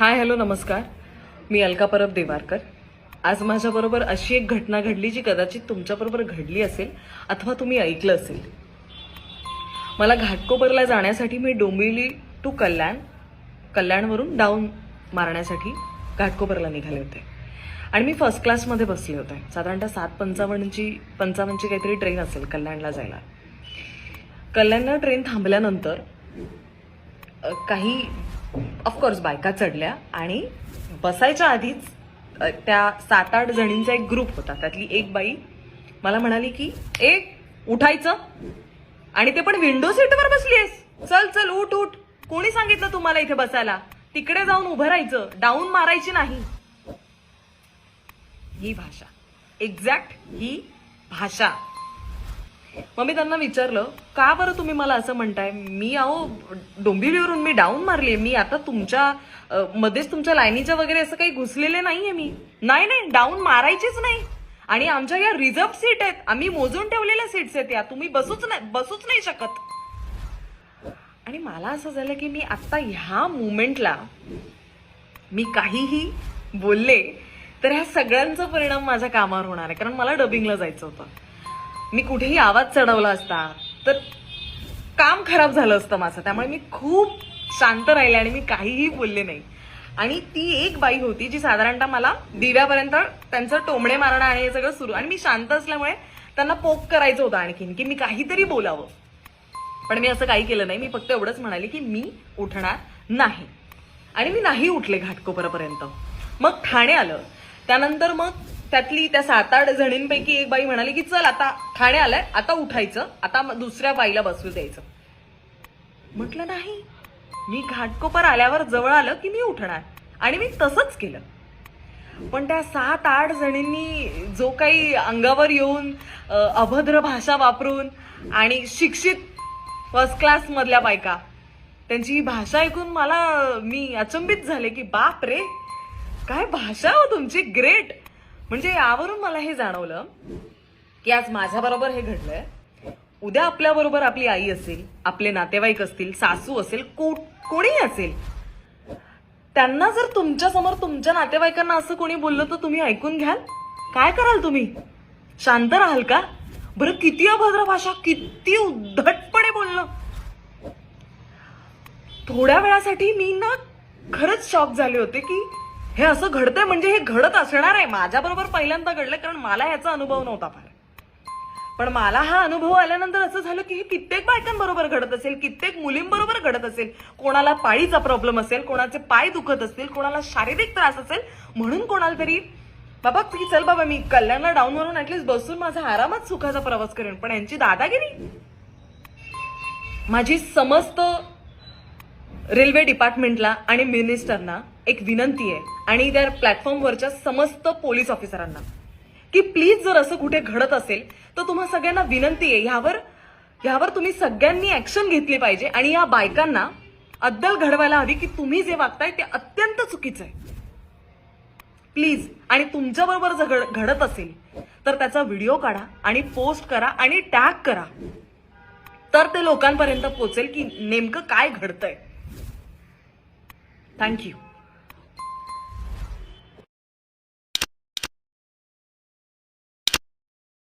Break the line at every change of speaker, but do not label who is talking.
Hi hello नमस्कार. मी अलका परब देवारकर. आज माझ्याबरोबर अशी एक घटना घडली जी कदाचित तुमच्याबरोबर घडली असेल अथवा तुम्ही ऐकलं असेल. मला घाटकोपरला जाण्यासाठी मी डोंबिवली टू कल्याण कल्याणवरून डाऊन मारण्यासाठी घाटकोपरला निघाले होते. आणि मी फर्स्ट क्लासमध्ये बसले होते. साधारणतः सात पंचावन्नची पंचावन्नची काहीतरी ट्रेन असेल कल्याणला जायला. कल्याणला ट्रेन थांबल्यानंतर काही ऑफकोर्स बायका चढल्या आणि बसायच्या आधीच त्या सात आठ जणींचा एक ग्रुप होता. त्यातली एक बाई मला म्हणाली की ए उठायचं. आणि ते पण विंडो सीटवर बसलीस चल चल उठ उठ. कोणी सांगितलं तुम्हाला इथे बसायला? तिकडे जाऊन उभं राहायचं. डाऊन मारायची नाही. ही भाषा. एक्झॅक्ट ही भाषा. मग मी त्यांना विचारलं का बरं तुम्ही मला असं म्हणताय? मी अहो डोंबिवलीवरून मी डाऊन मारले मी आता तुमच्या मध्येच तुमच्या लाईनीच्या वगैरे असं काही घुसलेले नाहीये मी. नाही नाही डाऊन मारायचीच नाही. आणि आमच्या या रिझर्व सीट आहेत. आम्ही मोजून ठेवलेल्या सीट्स आहेत या. तुम्ही बसूच नाही बसूच नाही शकत. आणि मला असं झालं की मी आता ह्या मुमेंटला मी काहीही बोलले तर ह्या सगळ्यांचा परिणाम माझ्या कामावर होणार आहे. कारण मला डबिंगला जायचं होतं. मी कुठेही आवाज चढवला असता तर काम खराब झालं असतं माझं. त्यामुळे मी खूप शांत राहिले आणि मी काहीही बोलले नाही. आणि ती एक बाई होती जी साधारणतः मला दिव्यापर्यंत त्यांचं टोमणे मारणं आणि हे सगळं सुरू आणि मी शांत असल्यामुळे त्यांना पोक करायचं होतं आणखीन की मी काहीतरी बोलावं. पण मी असं काही केलं नाही. मी फक्त एवढंच म्हणाले की मी उठणार नाही. आणि मी नाही उठले घाटकोपरापर्यंत. मग ठाणे आलं. त्यानंतर मग त्यातली त्या सात आठ जणींपैकी एक बाई म्हणाली की चल आता ठाणे आलंय आता उठायचं आता दुसऱ्या बाईला बसू द्यायचं. म्हटलं नाही मी घाटकोपर आल्यावर जवळ आलं की मी उठणार. आणि मी तसंच केलं. पण त्या सात आठ जणींनी जो काही अंगावर येऊन अभद्र भाषा वापरून आणि शिक्षित फर्स्ट क्लास मधल्या बायका त्यांची ही भाषा ऐकून मला मी अचंबित झाले की बाप रे काय भाषा हो तुमची ग्रेट. म्हणजे यावरून मला हे जाणवलं की आज माझ्या बरोबर हे घडलंय. उद्या आपल्या बरोबर आपली आई असेल आपले नातेवाईक असतील सासू असेल को कोणीही असेल त्यांना जर तुमच्यासमोर तुमच्या नातेवाईकांना असं कोणी बोललं तर तुम्ही ऐकून घ्याल? काय कराल तुम्ही? शांत राहाल का? बरं किती अभद्र भाषा किती उद्धटपणे बोलणं. थोड्या वेळासाठी मी ना खरंच शॉक झाले होते की हे असं घडतंय म्हणजे हे घडत असणार आहे. माझ्या बरोबर पहिल्यांदा घडलं कारण मला ह्याचा अनुभव नव्हता फार. पण मला हा अनुभव आल्यानंतर असं झालं की हे कित्येक बायकांबरोबर घडत असेल कित्येक मुलींबरोबर घडत असेल. कोणाला पाळीचा प्रॉब्लेम असेल कोणाचे पाय दुखत असतील कोणाला शारीरिक त्रास असेल म्हणून कोणाला तरी बाबा की चल बाबा मी कल्याणला डाऊन वरून ऍटलीस्ट बसून माझा आरामात सुखाचा प्रवास करेन. पण यांची दादागिरी? माझी समस्त रेल्वे डिपार्टमेंटला आणि मिनिस्टरना एक विनंती आहे. आणि त्या प्लॅटफॉर्मवरच्या समस्त पोलीस ऑफिसरांना की प्लीज जर असं कुठे घडत असेल तर तुम्हा सगळ्यांना विनंती आहे. ह्यावर ह्यावर तुम्ही सगळ्यांनी ऍक्शन घेतली पाहिजे. आणि या बायकांना अद्दल घडवायला हवी की तुम्ही जे वागताय ते अत्यंत चुकीचं आहे. प्लीज आणि तुमच्याबरोबर जर घड- घडत असेल तर त्याचा व्हिडिओ काढा आणि पोस्ट करा आणि टॅग करा. तर ते लोकांपर्यंत पोहोचेल की नेमकं काय घडतंय. थँक्यू